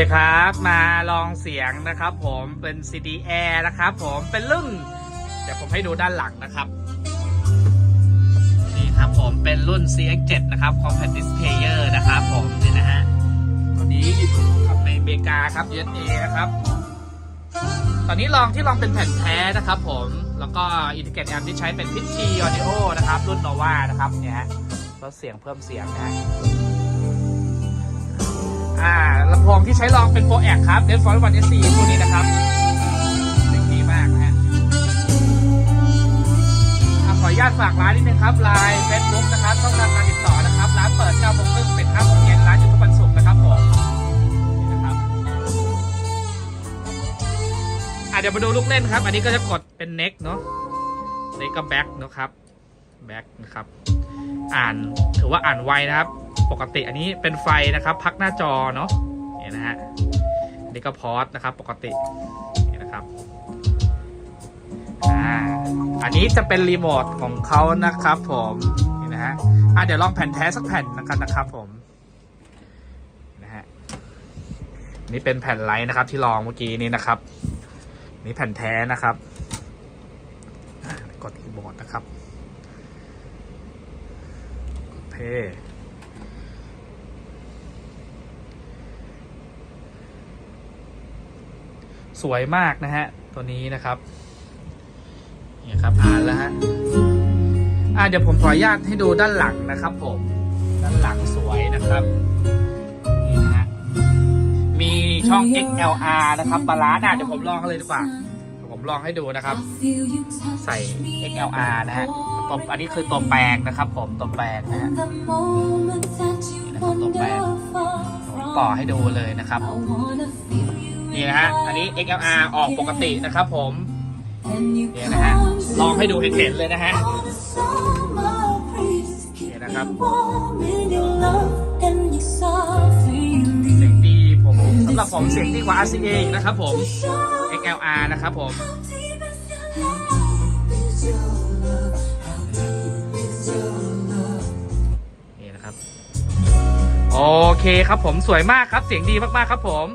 สวัสดีครับมาลองเสียงนะครับผมเป็น CD Air นะครับผมเป็นรุ่น เดี๋ยวผมให้ดูด้านหลังนะครับ นี่ครับผมเป็นรุ่น CX7 นะครับ Compact Displayer นะครับผมนี่นะฮะตัวนี้ทำในอเมริกาครับ USA นะครับ ตอนนี้ลองที่ลองเป็นแผ่นแท้นะครับผมแล้วก็อินทิเกรตแอมที่ใช้เป็นพิ t ชีออดิโอนะครับ รุ่น Nova นะครับเนี่ยฮะลดเสียงเพิ่มเสียงนะฮะำโพงที่ใช้ลองเป็นโปรแอคครับเดนฟอร์วันเอสซีพวนี้นะครับเสียงดีมากนะฮะขออนุญาตฝากร้านนิดนึงครับไลน์เฟซบุ๊กนะครับช่องทางการติดต่อนะครับ ร้านเปิด9โมงครึ่งปิด5โมงเย็นร้านอยู่ทุกวันศุกร์นะครับผมนี่นะครับอะเดี๋ยวมาดูลูกเล่นครับ อันนี้ก็จะกดเป็นเน็กเนาะนี่ก็แบ็กนะครับแบ็กนะครับ อ่านถือว่าอ่านไวนะครับ ปกติอันนี้เป็นไฟนะครับ พักหน้าจอเนาะ นี่ยนะฮะนี่ก็พอสนะครับปกตินี่นะครับอ่าอันนี้จะเป็นรีโมทของเขานะครับ ผมนี่นะฮะอะเดี๋ยวลองแผ่นแท้สักแผ่นกันนะครับ ผมนะฮะนี่เป็นแผ่นไลท์นะครับ ที่ลองเมื่อกี้นี้นะครับ นี่แผ่นแท้นะครับกดรีโมทนะครับโอเพ สวยมากนะฮะ ตัวนี้นะครับเนี่ยครับอ่านแล้วฮะอ่าเดี๋ยวผมขออนุญาตให้ดูด้านหลังนะครับ ผม ด้านหลังสวยนะครับนี่นะฮะมีช่อง XLR นะครับบาลานซ์อะเดี๋ยวผมลองกันเลยดีกว่าเดี๋ยวผมลองให้ดูนะครับ ใส่ XLR นะฮะตัวอันนี้คือตัวแปลงนะครับ ผมตัวแปลงนะฮะผมต่อให้ดูเลยนะครับ นี่นะฮะ อันนี้ XLR ออกปกตินะครับผมเนี่ยนะฮะ ลองให้ดูเห็นๆเลยนะฮะนี่นะครับเสียงดีผมสำหรับผมเสียงดีกว่า RCA อีกนะครับผม XLR นะครับผมนี่นะครับโอเคครับผมสวยมากครับเสียงดีมากๆครับผม